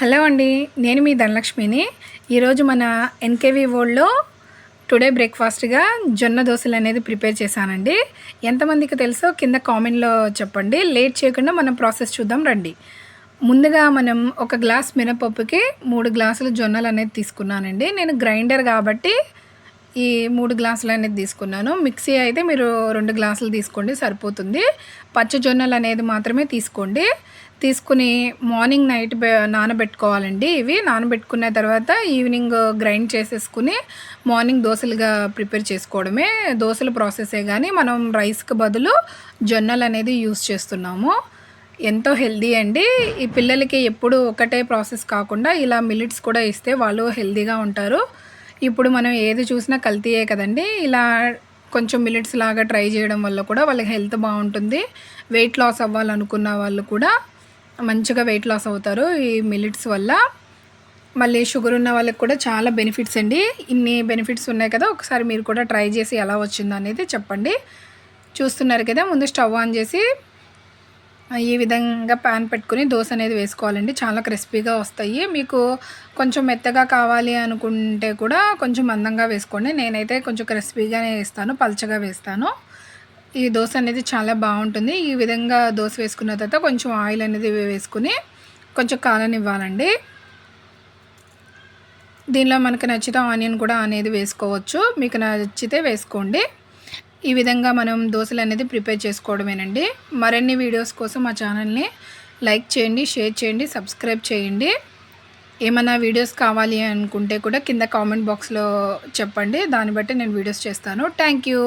Hello అండి నేను మీ ధనలక్ష్మిని. ఈరోజు మన ఎన్కేవి వరల్డ్లో టుడే బ్రేక్ఫాస్ట్గా జొన్న దోశలు అనేది ప్రిపేర్ చేశానండి. ఎంతమందికి తెలుసో కింద కామెంట్లో చెప్పండి. లేట్ చేయకుండా మనం ప్రాసెస్ చూద్దాం రండి. ముందుగా మనం ఒక గ్లాస్ మినపప్పుకి మూడు గ్లాసులు జొన్నలు అనేది తీసుకున్నానండి. నేను గ్రైండర్ కాబట్టి ఈ మూడు గ్లాసులు అనేది తీసుకున్నాను. మిక్సీ అయితే మీరు రెండు గ్లాసులు తీసుకోండి సరిపోతుంది. పచ్చ జొన్నలు అనేది మాత్రమే తీసుకోండి. తీసుకుని మార్నింగ్ నైట్ నానబెట్టుకోవాలండి ఇవి. నానబెట్టుకున్న తర్వాత ఈవినింగ్ గ్రైండ్ చేసేసుకుని మార్నింగ్ దోశలుగా ప్రిపేర్ చేసుకోవడమే. దోశల ప్రాసెసే కానీ మనం రైస్కి బదులు జొన్నలు అనేది యూస్ చేస్తున్నాము. ఎంతో హెల్దీ అండి. ఈ పిల్లలకి ఎప్పుడు ఒకటే ప్రాసెస్ కాకుండా ఇలా మిలిట్స్ కూడా ఇస్తే వాళ్ళు హెల్దీగా ఉంటారు. ఇప్పుడు మనం ఏది చూసినా కల్తీయే కదండి. ఇలా కొంచెం మిలిట్స్ లాగా ట్రై చేయడం వల్ల కూడా వాళ్ళకి హెల్త్ బాగుంటుంది. వెయిట్ లాస్ అవ్వాలనుకున్న వాళ్ళు కూడా మంచిగా వెయిట్ లాస్ అవుతారు ఈ మిలిట్స్ వల్ల. మళ్ళీ షుగర్ ఉన్న వాళ్ళకి కూడా చాలా బెనిఫిట్స్ అండి. ఇన్ని బెనిఫిట్స్ ఉన్నాయి కదా ఒకసారి మీరు కూడా ట్రై చేసి ఎలా వచ్చిందనేది చెప్పండి. చూస్తున్నారు కదా ముందు స్టవ్ ఆన్ చేసి ఈ విధంగా ప్యాన్ పెట్టుకుని దోశ అనేది వేసుకోవాలండి. చాలా క్రిస్పీగా వస్తాయి. మీకు కొంచెం మెత్తగా కావాలి అనుకుంటే కూడా కొంచెం మందంగా వేసుకోండి. నేనైతే కొంచెం క్రిస్పీగానే వేస్తాను పల్చగా వేస్తాను. ఈ దోశ అనేది చాలా బాగుంటుంది. ఈ విధంగా దోశ వేసుకున్న తర్వాత కొంచెం ఆయిల్ అనేది వేసుకుని కొంచెం కాలనివ్వాలండి. దీనిలో మనకు నచ్చితే ఆనియన్ కూడా అనేది వేసుకోవచ్చు. మీకు నచ్చితే వేసుకోండి. ఈ విధంగా మనం దోశలు అనేది ప్రిపేర్ చేసుకోవడమేనండి. మరిన్ని వీడియోస్ కోసం మా ఛానల్ని లైక్ చేయండి షేర్ చేయండి సబ్స్క్రైబ్ చేయండి. ఏమైనా వీడియోస్ కావాలి అనుకుంటే కూడా కింద కామెంట్ బాక్స్లో చెప్పండి. దాన్ని బట్టి నేను వీడియోస్ చేస్తాను. Thank you.